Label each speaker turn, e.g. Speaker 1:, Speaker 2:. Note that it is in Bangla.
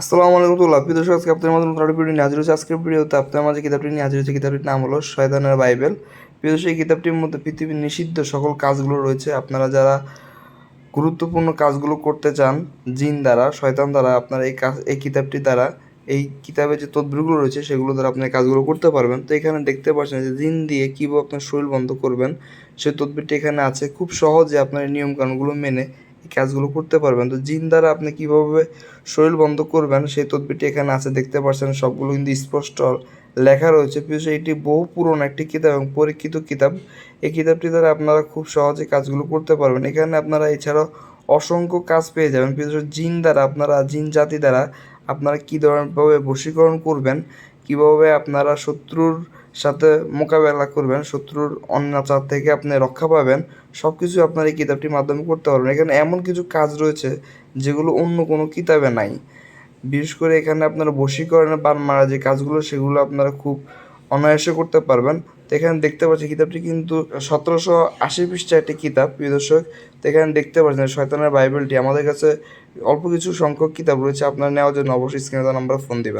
Speaker 1: আসসালামু আলাইকুম তুল্লাহ প্রিয় দর্শক, আজকে আপনাদের মাধ্যমে নতুন ভিডিও নিয়ে হাজির হচ্ছে আজকের ভিডিওতে আপনার মাঝে কিতাবটি নিয়ে হাজির হচ্ছে কিতাবটির নাম হলো শয়তানের বাইবেল। প্রিয় এই কিতাবটির মধ্যে পৃথিবীর নিষিদ্ধ সকল কাজগুলো রয়েছে। আপনারা যারা গুরুত্বপূর্ণ কাজগুলো করতে চান, জিন দ্বারা, শয়তান দ্বারা, আপনার এই কাজ এই কিতাবটি দ্বারা, এই কিতাবে যে তদবিরগুলো রয়েছে, সেগুলো দ্বারা আপনি কাজগুলো করতে পারবেন। তো এখানে দেখতে পাচ্ছেন যে জিন দিয়ে কীভাবে আপনার শরীর বন্ধ করবেন, সেই তদবিরটি এখানে আছে। খুব সহজে আপনার এই নিয়মকানুনগুলো মেনে কাজগুলো করতে পারবেন। তো জিন দ্বারা আপনি কীভাবে শরীর বন্ধ করবেন, সেই তদবিরটি এখানে আছে, দেখতে পাচ্ছেন সবগুলো কিন্তু স্পষ্ট লেখা রয়েছে। প্লিজ এটি বহু পুরনো একটি কিতাব এবং পরীক্ষিত কিতাব। এই কিতাবটি দ্বারা আপনারা খুব সহজে কাজগুলো করতে পারবেন। এখানে আপনারা এছাড়াও অসংখ্য কাজ পেয়ে যাবেন। বিশেষ জিন দ্বারা আপনারা, জিন জাতি দ্বারা আপনারা কী ধরনেরভাবে বশীকরণ করবেন কীভাবে আপনারা শত্রুর সাথে মোকাবেলা করবেন, শত্রুর অন্যাচার থেকে আপনি রক্ষা পাবেন সব কিছু আপনার এই কিতাবটির মাধ্যমে করতে পারবেন। এখানে এমন কিছু কাজ রয়েছে যেগুলো অন্য কোনো কিতাবে নাই। বিশেষ করে এখানে আপনারা বশীকরণের বান মারা যে কাজগুলো, সেগুলো আপনারা খুব অনায়াসে করতে পারবেন। তো এখানে দেখতে পাচ্ছি কিতাবটি কিন্তু সতেরোশো আশি পৃষ্ঠা একটি কিতাব, প্রিয় দর্শক। তো এখানে দেখতে পাচ্ছেন শয়তানের বাইবেলটি। আমাদের কাছে অল্প কিছু সংখ্যক কিতাব রয়েছে, আপনারা নেওয়ার জন্য অবশ্যই স্ক্রিনে নাম্বার ফোন দিবেন।